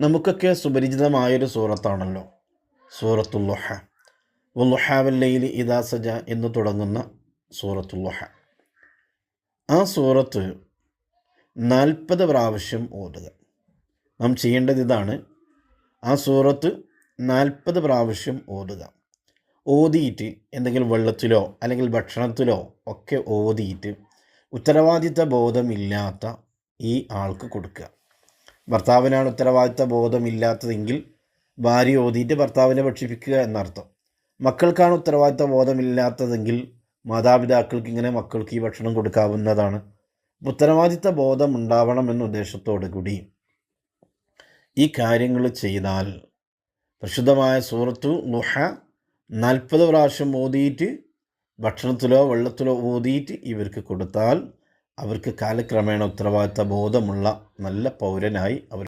നമുക്കൊക്കെ സുപരിചിതമായൊരു സൂറത്താണല്ലോ. സൂറത്തുല്ലുഹ വുല്ലുഹാവല്ലയിൽ ഇദാ സജ എന്ന് തുടങ്ങുന്ന സൂറത്തുല്ലുഹ ആ സൂറത്ത് നാൽപ്പത് പ്രാവശ്യം ഓതുക. നാം ചെയ്യേണ്ടത് ഇതാണ്. ആ സൂറത്ത് നാൽപ്പത് പ്രാവശ്യം ഓതുക. ഓതിയിട്ട് എന്തെങ്കിലും വെള്ളത്തിലോ അല്ലെങ്കിൽ ഭക്ഷണത്തിലോ ഒക്കെ ഓതിയിട്ട് ഉത്തരവാദിത്ത ബോധമില്ലാത്ത ഈ ആൾക്ക് കൊടുക്കുക. ഭർത്താവിനാണ് ഉത്തരവാദിത്ത ബോധമില്ലാത്തതെങ്കിൽ ഭാര്യ ഓതിയിട്ട് ഭർത്താവിനെ ഭക്ഷിപ്പിക്കുക എന്നർത്ഥം. മക്കൾക്കാണ് ഉത്തരവാദിത്ത ബോധമില്ലാത്തതെങ്കിൽ മാതാപിതാക്കൾക്ക് ഇങ്ങനെ മക്കൾക്ക് ഈ ഭക്ഷണം കൊടുക്കാവുന്നതാണ്. ഉത്തരവാദിത്ത ബോധം ഉണ്ടാവണമെന്ന ഉദ്ദേശത്തോടു കൂടി ഈ കാര്യങ്ങൾ ചെയ്താൽ പ്രശുദ്ധമായ സൂറത്തു ലുഹ നാൽപ്പത് പ്രാവശ്യം ഓതിയിട്ട് ഭക്ഷണത്തിലോ വെള്ളത്തിലോ ഓതിയിട്ട് ഇവർക്ക് കൊടുത്താൽ അവർക്ക് കാലക്രമേണ ഉത്തരവാദിത്ത ബോധമുള്ള നല്ല പൗരനായി അവർ